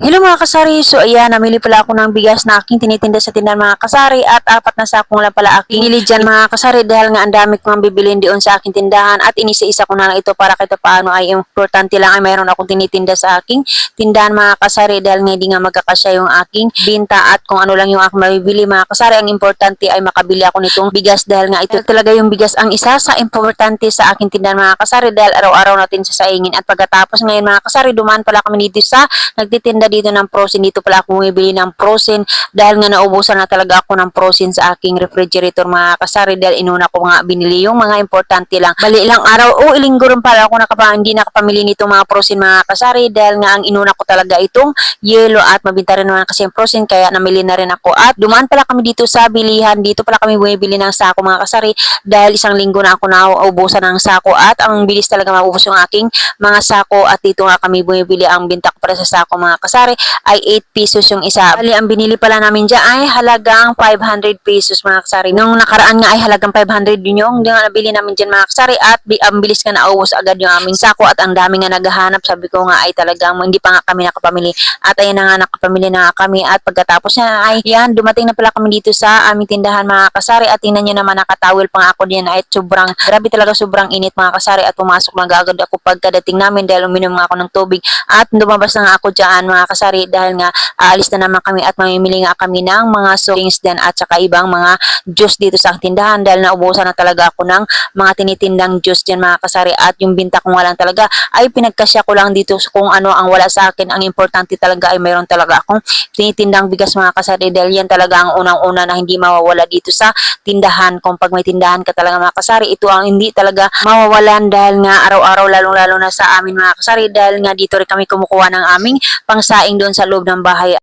Hello mga kasari, so ayan, namili pala ako ng bigas na aking tinitinda sa tindahan mga kasari at apat na sakong lang pala aking nili dyan mga kasari dahil nga ang dami kong bibilin doon sa aking tindahan at inisa-isa ko na lang ito para kahit paano ay importante lang ay mayroon akong tinitinda sa aking tindahan mga kasari dahil nga hindi nga magkakasya yung aking binta at kung ano lang yung aking mabibili mga kasari. Ang importante ay makabili ako nitong bigas dahil nga ito talaga yung bigas ang isa sa importante sa aking tindahan mga kasari dahil araw-araw natin sasaingin. At pagkatapos ngayon mga kasari dumaan pala kami dito sa nagtitinda dito ng prosin. Dito pala ako bumibili ng prosin dahil nga naubusan na talaga ako ng prosin sa aking refrigerator mga kasari dahil inuna ko nga binili yung mga importante lang. Bali ilang araw o ilinggo rin pala ako nakapa, hindi nakapamili nito mga prosin mga kasari dahil nga ang inuna ko talaga itong yellow at mabinta rin naman kasi yung prosin kaya namili na rin ako at dumaan pala kami dito sa bilihan. Dito pala kami bumibili ng sako mga kasari dahil isang linggo na ako naubusan ng sako at ang bilis talaga maubos yung aking mga sako at dito nga kami bumibili ang binta ko para sa sako mga kasari ay 8 pesos yung isa. Bali, ang binili pala namin dyan ay halagang 500 pesos mga kasari. Nung nakaraan nga ay halagang 500 yun yung yung nabili namin dyan mga kasari at ang bilis nga naubos agad yung aming sako at ang dami nga naghahanap. Sabi ko nga ay talagang hindi pa nga kami nakapamili. At ayan na nga nakapamili na nga kami at pagkatapos na ay yan, dumating na pala kami dito sa aming tindahan mga kasari at tingnan nyo naman nakatawil pa nga ako diyan ay sobrang, grabe talaga sobrang init mga kasari at pumasok na agad ako pagkadating namin dahil uminom nga ako ng tubig at lumabas na nga ako dyan mga kasari dahil nga aalis na naman kami at mamimili nga kami ng mga soft drinks din at saka ibang mga juice dito sa tindahan dahil naubusan na talaga ako ng mga tinitindang juice dyan mga kasari. At yung binta ko nga lang talaga ay pinagkasya ko lang dito kung ano ang wala sa akin. Ang importante talaga ay mayroon talaga akong tinitindang bigas mga kasari dahil yan talaga ang unang-una na hindi mawawala dito sa tindahan. Kung pag may tindahan ka talaga mga kasari ito ang hindi talaga mawawalan dahil nga araw-araw lalong-lalo na sa amin mga kasari. Dahil nga dito rin kami kumukuha ng aming pangsaing doon sa loob ng bahay